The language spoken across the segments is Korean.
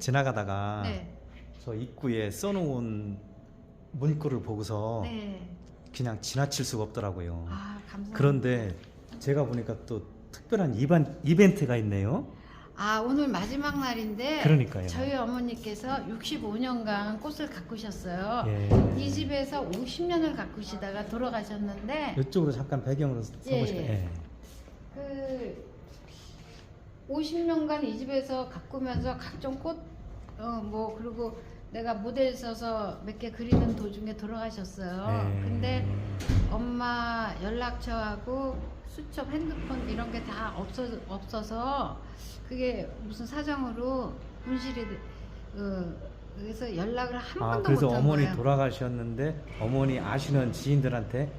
지나가다가 네. 저 입구에 써놓은 문구를 보고서 네. 그냥 지나칠 수가 없더라고요. 아, 감사합니다. 그런데 제가 보니까 또 특별한 이반, 이벤트가 있네요. 아, 오늘 마지막 날인데 그러니까요. 저희 어머니께서 65년간 꽃을 가꾸셨어요. 예. 이 집에서 50년을 가꾸시다가 돌아가셨는데 이쪽으로 잠깐 배경으로 서보실까요? 예. 그 50년간 이 집에서 가꾸면서 각종 꽃, 어, 뭐, 그리고 내가 모델 써서 몇 개 그리는 도중에 돌아가셨어요. 예. 근데 엄마 연락처하고 수첩, 핸드폰 이런 게 다 없어, 없어서 그게 무슨 사정으로 분실이, 어, 그래서 연락을 한 아, 번도 그래서 못한 어머니 거예요. 돌아가셨는데 어머니 아시는 지인들한테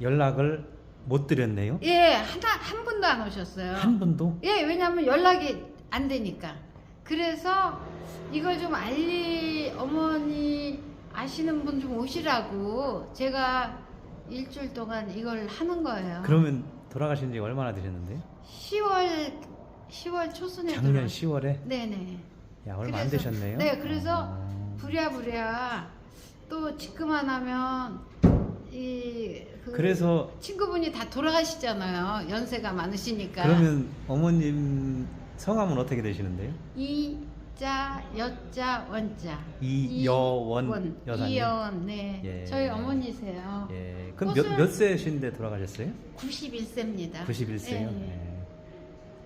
연락을 못 드렸네요. 예, 하나, 한 분도 안 오셨어요. 한 분도? 예, 왜냐면 연락이 안 되니까. 그래서 이걸 좀 알리 어머니 아시는 분 좀 오시라고 제가 일주일 동안 이걸 하는 거예요. 그러면 돌아가신 지 얼마나 되셨는데요? 10월 10월 초순에 작년 들어왔- 10월에? 네네. 야, 얼마 안 그래서- 되셨네요. 네, 그래서 어. 부랴부랴 또 지금만 하면 이 그 그래서 친구분이 다 돌아가시잖아요. 연세가 많으시니까. 그러면 어머님 성함은 어떻게 되시는데요? 이자 여자 원자 이여원 여사님. 이여원 네 예. 저희 어머니세요 예. 그럼 꽃을- 몇, 몇 세신데 돌아가셨어요? 91세입니다 91세요. 예.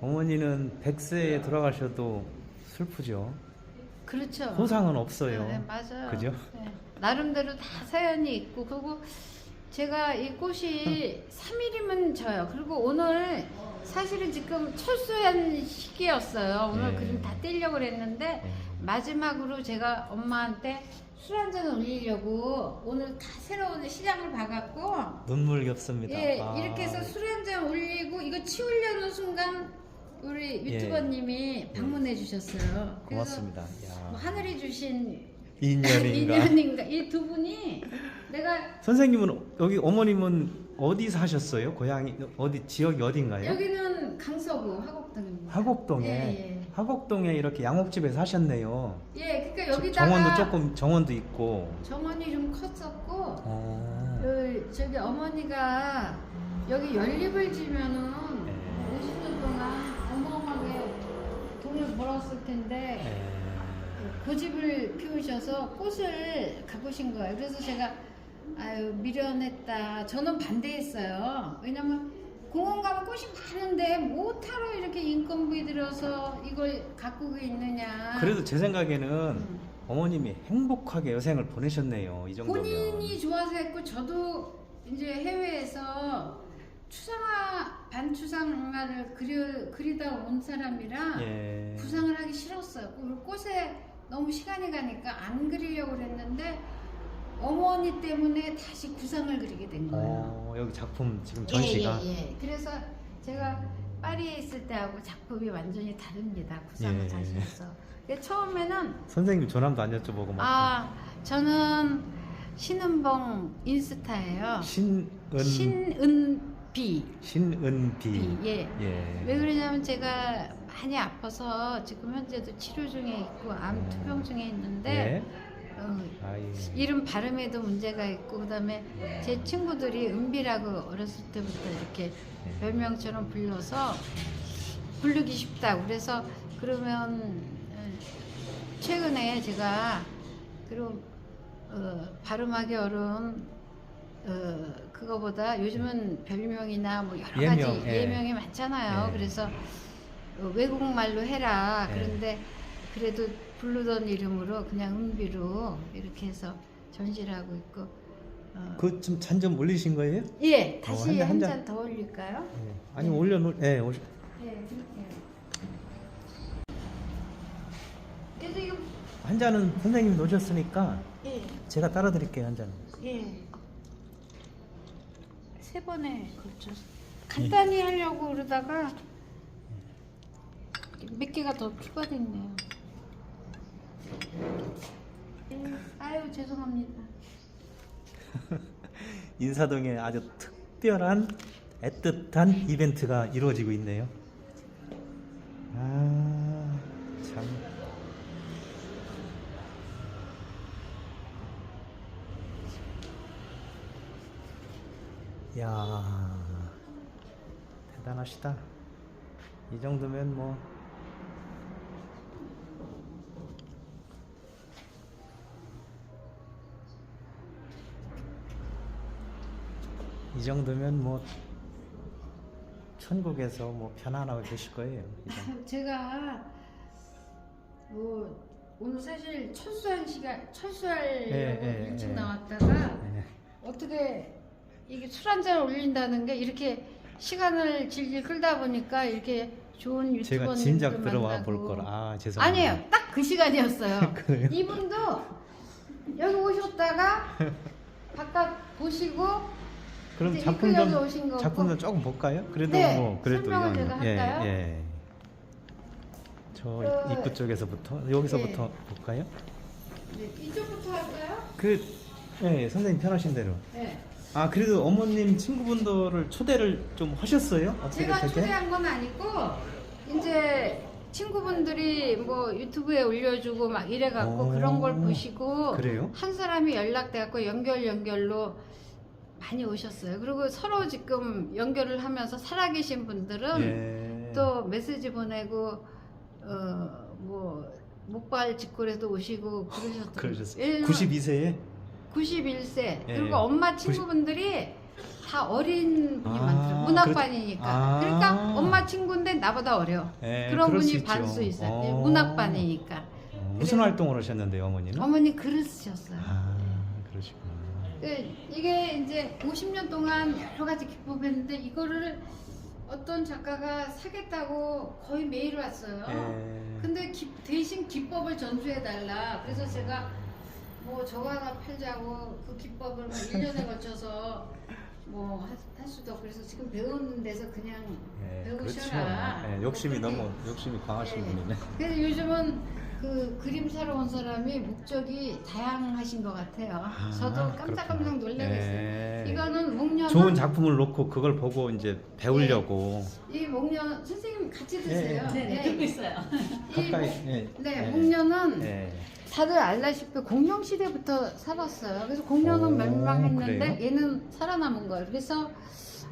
어머니는 100세에 돌아가셔도 슬프죠. 그렇죠 호상은 없어요. 네, 맞아요 그죠? 네. 나름대로 다 사연이 있고 그리고 제가 이 꽃이 3일이면 져요 그리고 오늘 사실은 지금 철수한 시기였어요 오늘 예. 그림 다 떼려고 그랬는데 예. 마지막으로 제가 엄마한테 술 한잔 올리려고 오늘 다 새로운 시장을 봐갖고 눈물 겹습니다. 예 아. 이렇게 해서 술 한잔 올리고 이거 치우려는 순간 우리 예. 유튜버님이 방문해 주셨어요. 그래서 고맙습니다. 뭐 야. 하늘이 주신 인연인가? 인연인가 이 두 분이 내가 선생님은 여기 어머님은 어디 사셨어요? 고향이 어디 지역이 어딘가요? 여기는 강서구 화곡동입니다. 화곡동에 예, 화곡동에 이렇게 양옥집에 사셨네요. 예. 예, 그러니까 저- 여기다가 정원도 조금 정원도 있고. 정원이 좀 컸었고 어. 그 저기 어머니가 여기 연립을 지면은 네. 50년 동안 어마어마하게 돈을 벌었을 텐데 예. 고집을 피우셔서 꽃을 가꾸신 거예요. 그래서 제가 아유 미련했다. 저는 반대했어요. 왜냐면 공원 가면 꽃이 많은데 뭐하러 이렇게 인건비 들여서 이걸 가꾸고 있느냐. 그래도 제 생각에는 음. 어머님이 행복하게 여생을 보내셨네요. 이 정도면. 본인이 좋아서 했고 저도 이제 해외에서 추상화 반추상화를 그려 그리다 온 사람이라 예. 구상을 하기 싫었어요. 꽃에 너무 시간이 가니까 안 그리려고 그랬는데 어머니 때문에 다시 구상을 그리게 된 거예요. 어, 여기 작품 지금 전시가 예, 예, 예. 그래서 제가 파리에 있을 때하고 작품이 완전히 다릅니다. 구상을 예. 다시 해서. 근데 처음에는 선생님 전함도 안 여쭤보고 막 아 저는 신은봉 인스타예요. 신은 신은비. 신은비 비, 예. 예. 왜 그러냐면 제가 많이 아파서 지금 현재도 치료 중에 있고 암 투병 중에 있는데 예. 어, 아이. 이름 발음에도 문제가 있고 그다음에 제 친구들이 은비라고 어렸을 때부터 이렇게 예. 별명처럼 불러서 부르기 쉽다. 그래서 그러면 어, 최근에 제가 그럼 어, 발음하기 어려운 어, 그거보다 요즘은 별명이나 뭐 여러 예명, 가지 예. 예명이 많잖아요. 예. 그래서 어, 외국 말로 해라. 예. 그런데 그래도 부르던 이름으로 그냥 은비로 이렇게 해서 전시를 하고 있고 어, 그좀 잔좀 올리신 거예요? 예 어, 다시 한 잔, 한한 잔. 잔 더 올릴까요? 예. 아니 올려 놓 예. 올- 예, 그럴게요. 그래서 이거 한 잔은 선생님 놓으셨으니까 예, 제가 따라 드릴게요, 한 잔. 예. 세 번에 걸쳐 간단히 하려고 그러다가 몇 개가 더 추가됐네요. 아유 죄송합니다. 인사동에 아주 특별한 애틋한 이벤트가 이루어지고 있네요. 아 참. 야 대단하시다. 이 정도면 뭐 이 정도면 뭐 천국에서 뭐 편안하게 계실 거예요. 제가 뭐 오늘 사실 철수한 시간 철수하려고 예, 예, 일찍 예. 나왔다가 네. 어떻게 이게 술 한 잔 올린다는 게 이렇게 시간을 질질 끌다 보니까 이렇게 좋은 제가 유튜버님들 진작 들어와 만나고. 볼 거라. 아 죄송합니다. 아니에요. 딱 그 시간이었어요. 그래요? 이분도 여기 오셨다가 바깥 보시고 그럼 작품 좀. 작품 좀 조금 볼까요? 그래도 네, 뭐 그래도 설명을 제가 예, 할까요? 예. 저 그- 입구 쪽에서부터 여기서부터 볼까요? 네, 이쪽부터 할까요? 그 예, 선생님 편하신 대로. 네. 아 그래도 어머님 친구분들을 초대를 좀 하셨어요? 제가 되게? 초대한 건 아니고 이제 친구분들이 뭐 유튜브에 올려주고 막 이래갖고 오, 그런 걸 보시고 그래요? 한 사람이 연락돼갖고 연결 연결로 많이 오셨어요. 그리고 서로 지금 연결을 하면서 살아계신 분들은 예. 또 메시지 보내고 어 뭐 목발 직골에도 오시고 그러셨어요. 그러셨어요. 92세에 91세 예, 그리고 예. 엄마 90 친구분들이 다 어린 분이 아, 많더라고요. 문학반이니까. 아. 그러니까 엄마 친구인데 나보다 어려. 예, 그런 분이. 반 수 있어요. 예, 어. 문학반이니까. 어, 무슨 그래서- 활동을 하셨는데요, 어머니는? 어머니 글을 쓰셨어요. 아 그러시구나. 그 이게 이제 50년 동안 여러 가지 기법했는데 이거를 어떤 작가가 사겠다고 거의 매일 왔어요. 예. 근데 기- 대신 기법을 전수해 달라. 그래서 제가 뭐 저거 하나 팔자고 그 기법을 뭐 1년에 걸쳐서 뭐 할 수도 없고 그래서 지금 배우는 데서 그냥 예, 배우셔라. 그렇죠. 예, 욕심이 뭐 너무 욕심이 강하신 예. 분이네. 그래서 요즘은 그 그림 사러 온 사람이 목적이 다양하신 것 같아요. 아, 저도 깜짝깜짝. 놀라고 있어요. 예. 이거는 목련은 좋은 작품을 놓고 그걸 보고 이제 배우려고 이 목련 선생님 같이 드세요. 예, 네, 네, 듣고 있어요. 이 가까이. 목- 예. 네, 예. 목련은 예. 다들 알다시피 공룡 시대부터 살았어요. 그래서 공룡은 오, 멸망했는데 그래요? 얘는 살아남은 거예요. 그래서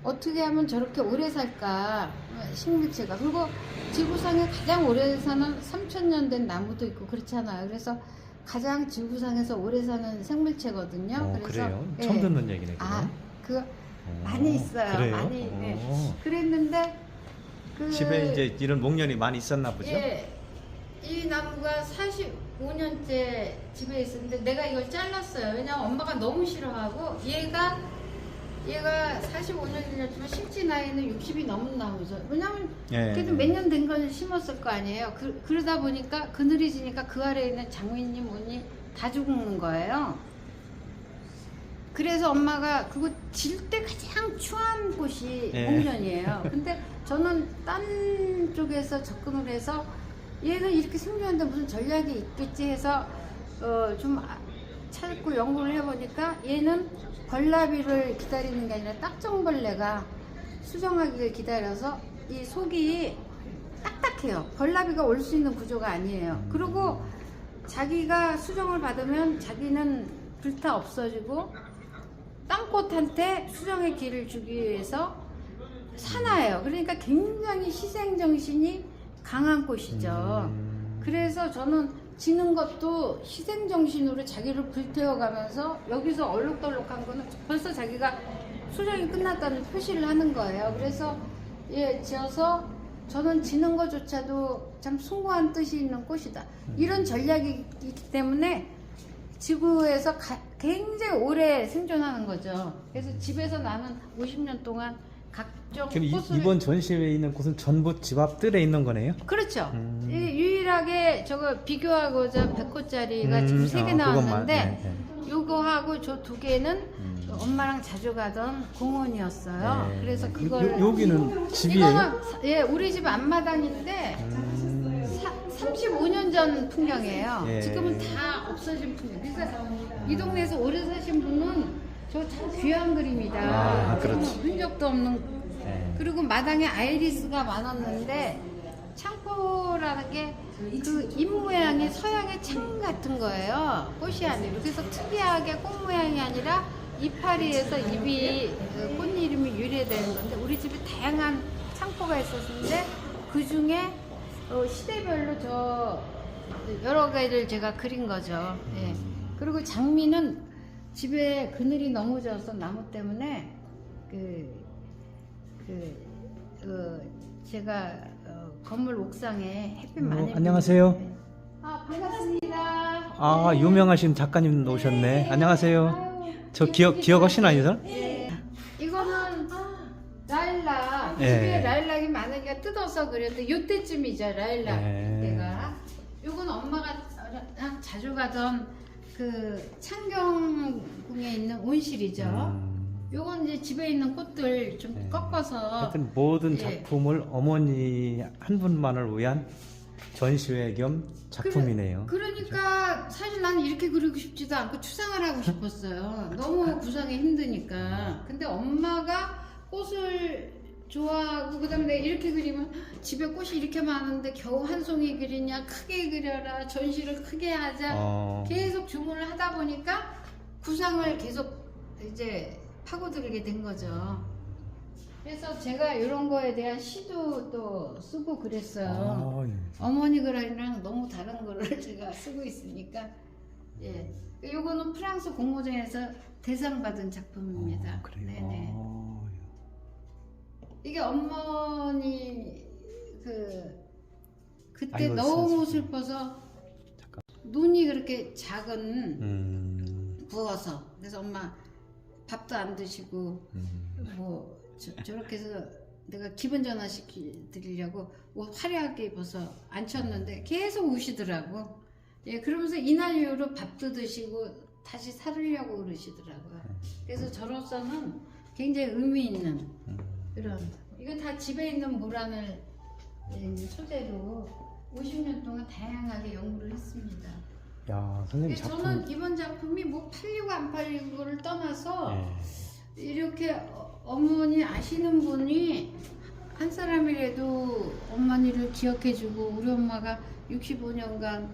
어떻게 하면 저렇게 오래 살까 어, 식물체가 그리고 지구상에 가장 오래 사는 3천 년 된 나무도 있고 그렇잖아요. 그래서 가장 지구상에서 오래 사는 생물체거든요. 어, 그래서 그래요? 예. 처음 듣는 얘기네. 아, 그 어, 많이 있어요. 그래요? 많이, 네. 어. 그랬는데 그 집에 이제 이런 목련이 많이 있었나 보죠? 예, 이 나무가 45년째 집에 있었는데 내가 이걸 잘랐어요. 왜냐면 엄마가 너무 싫어하고 얘가 얘가 45년이었지만 실제 나이는 60이 넘은 나무죠. 왜냐면 예. 그래도 몇 년된건 심었을 거 아니에요. 그, 그러다 보니까 그늘이 지니까 그 아래에 있는 장미님 뭐니 다 죽는 거예요. 그래서 엄마가 그거 질 때 가장 추한 곳이 예. 목련이에요. 근데 저는 딴 쪽에서 접근을 해서 얘는 이렇게 생존하는데 무슨 전략이 있겠지 해서 어, 좀 아- 찾고 연구를 해보니까 얘는 벌나비를 기다리는 게 아니라 딱정벌레가 수정하기를 기다려서 이 속이 딱딱해요. 벌나비가 올 수 있는 구조가 아니에요. 그리고 자기가 수정을 받으면 자기는 불타 없어지고 땅꽃한테 수정의 길을 주기 위해서 사나예요. 그러니까 굉장히 희생 정신이 강한 꽃이죠. 음. 그래서 저는 지는 것도 희생 정신으로 자기를 불태워가면서 여기서 얼룩덜룩한 거는 벌써 자기가 수정이 끝났다는 표시를 하는 거예요. 그래서 예 지어서 저는 지는 것조차도 참 숭고한 뜻이 있는 꽃이다. 이런 전략이 있기 때문에 지구에서 가- 굉장히 오래 생존하는 거죠. 그래서 집에서 나는 50년 동안 각종 그럼 이, 꽃을 이번 전시회에 있는 곳은 전부 집 앞 뜰에 있는 거네요? 그렇죠. 음. 이 유일하게 저거 비교하고자 100호짜리가 음, 지금 세개 어, 그것만, 나왔는데 네, 요거하고 저 두 개는 음. 엄마랑 자주 가던 공원이었어요. 네. 그래서 요- 그걸 요, 여기는 집이에요? 이거는 사- 예 우리 집 앞마당인데 음. 사, 35년 전 풍경이에요. 예. 지금은 다 없어진 풍경. 그래서 이 동네에서 오래 사신 분은 저 참 귀한 그림이다. 아, 그렇지. 흔적도 없는 네. 그리고 마당에 아이리스가 많았는데 창포라는 게 그 잎 모양이 서양의 창 같은 거예요. 꽃이 아니고 그래서 특이하게 꽃 모양이 아니라 이파리에서 잎이 그꽃 이름이 유래되는 건데 우리 집에 다양한 창포가 있었는데 그 중에 어, 시대별로 저 여러 개를 제가 그린 거죠. 예. 그리고 장미는 집에 그늘이 너무 져서 나무 때문에 그, 그, 그 제가 어, 건물 옥상에 햇빛 어, 많이 안녕하세요. 비는데. 아 반갑습니다. 아 네. 유명하신 작가님 오셨네. 안녕하세요. 아유, 저 기억 기억하시나요, 저? 네. 이거는 라일락. 예. 집에 라일락이 많으니까 뜯어서 그렸는데 요때쯤이죠 라일락 예. 때가. 요건 엄마가 자주 가던 그 창경궁에 있는 온실이죠. 음, 요건 이제 집에 있는 꽃들 좀 네. 꺾어서 하여튼 모든 예. 작품을 어머니 한 분만을 위한 전시회 겸 작품이네요. 그러니까 사실 나는 이렇게 그리고 싶지도 않고 추상을 하고 싶었어요. 너무 구상이 힘드니까. 근데 엄마가 꽃을 좋아하고 그다음에 내가 이렇게 그리면 집에 꽃이 이렇게 많은데 겨우 한 송이 그리냐 크게 그려라 전시를 크게 하자 어, 계속 주문을 하다 보니까 구상을 계속 이제 파고들게 된 거죠. 그래서 제가 이런 거에 대한 시도 또 쓰고 그랬어요. 어, 예. 어머니 글이랑 너무 다른 거를 제가 쓰고 있으니까 예 요거는 프랑스 공모전에서 대상 받은 작품입니다. 어, 그래요. 네네. 어, 이게 어머니 그 그때 아이고, 너무 슬프다. 슬퍼서 잠깐. 눈이 그렇게 작은 음, 부어서 그래서 엄마 밥도 안 드시고 음. 뭐 저, 저렇게 해서 내가 기분 전환 시키려고 옷 화려하게 입어서 앉혔는데 계속 우시더라고. 예, 그러면서 이날 이후로 밥도 드시고 다시 살으려고 그러시더라고요. 그래서 저로서는 굉장히 의미 있는 음. 그런 이거 다 집에 있는 모란을 예, 소재로 50년 동안 다양하게 연구를 했습니다. 야 선생님 근데 작품. 저는 이번 작품이 뭐 팔리고 안 팔리고를 떠나서 예. 이렇게 어- 어머니 아시는 분이 한 사람이라도 어머니를 기억해주고 우리 엄마가 65년간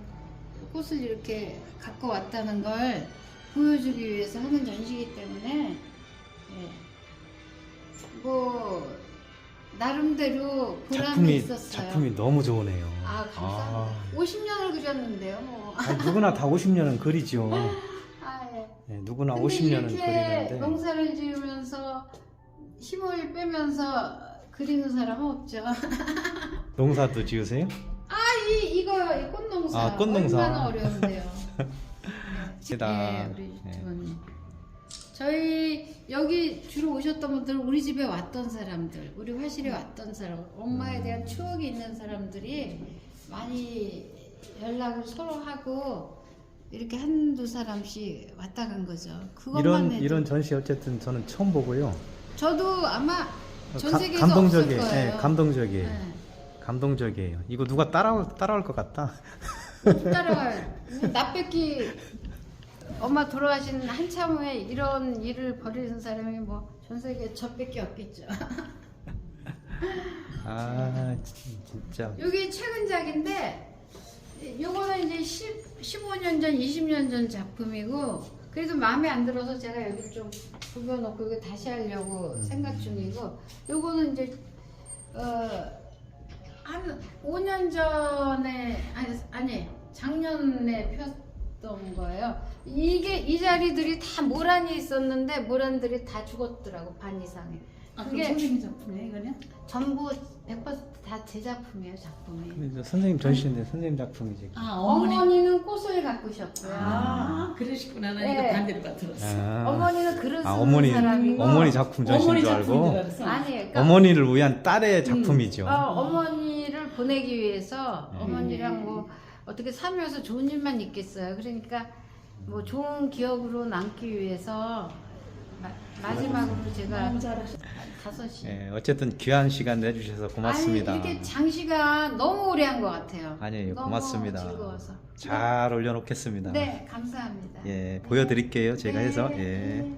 꽃을 이렇게 갖고 왔다는 걸 보여주기 위해서 하는 전시이기 때문에 예. 뭐 나름대로 보람이 작품이 있었어요. 작품이 너무 좋으네요. 아 감사합니다. 50년을 그렸는데요. 뭐. 아, 누구나 다 50년은 그리죠. 아, 예. 예, 누구나 근데 50년은 이렇게 그리는데. 농사를 지으면서 힘을 빼면서 그리는 사람은 없죠. 농사도 지으세요? 이 이거요, 이 꽃농사. 아, 꽃농사. 얼마나 어려운데요. 게다. 네, 우리 네. 주부님. 저희 여기 주로 오셨던 분들은 우리 집에 왔던 사람들, 우리 화실에 왔던 사람, 엄마에 대한 추억이 있는 사람들이 많이 연락을 서로 하고 이렇게 한두 사람씩 왔다 간 거죠. 그것만 이런 해도 이런 전시 어쨌든 저는 처음 보고요. 저도 아마 전 가- 세계에서 감동적이에요. 없을 거예요. 예, 감동적이에요. 네. 감동적이에요. 이거 누가 따라 따라올 것 같다. 못 따라와요. 나 뺏기 엄마 돌아가신 한참 후에 이런 일을 벌이는 사람이 뭐 전 세계에 저 뺏기 없겠죠. 아 진- 진짜. 여기 최근작인데 요거는 이제 10, 15년 전, 20년 전 작품이고 그래도 마음에 안 들어서 제가 여기를 좀 구겨놓고 이거 다시 하려고 음. 생각 중이고 요거는 이제 어, 한 5년 전에 아니, 아니 작년에 폈던 거예요. 이게 이 자리들이 다 모란이 있었는데 모란들이 다 죽었더라고 반 이상이. 아, 그게- 그게 선생님 작품이에요, 이거는? 전부 100%다 제 작품이에요, 작품이. 근데 저 선생님 전시인데 선생님 작품이지. 아, 어머니. 어머니는 꽃을 가꾸셨고요. 아, 그러시구나. 나 네. 이거 반대로 봐 들었어. 아, 어머니는 그릇 아, 쓰는 어머니 사람이고 어머니 작품 전시인 어머니 줄 작품인 줄 알고 알았어. 아니 그러니까 어머니를 위한 딸의 작품이죠. 어, 어머니를 보내기 위해서 네. 어머니랑 뭐 어떻게 살면서 좋은 일만 있겠어요. 그러니까 뭐 좋은 기억으로 남기 위해서 마, 마지막으로 제가 너무 잘하셨어. 다섯 시. 예, 어쨌든 귀한 시간 내주셔서 고맙습니다. 아니 이렇게 장시간 너무 오래 한 것 같아요. 아니에요, 너무 고맙습니다. 즐거워서. 잘 올려놓겠습니다. 네, 감사합니다. 예, 보여드릴게요. 제가 해서. 네, 예. 네.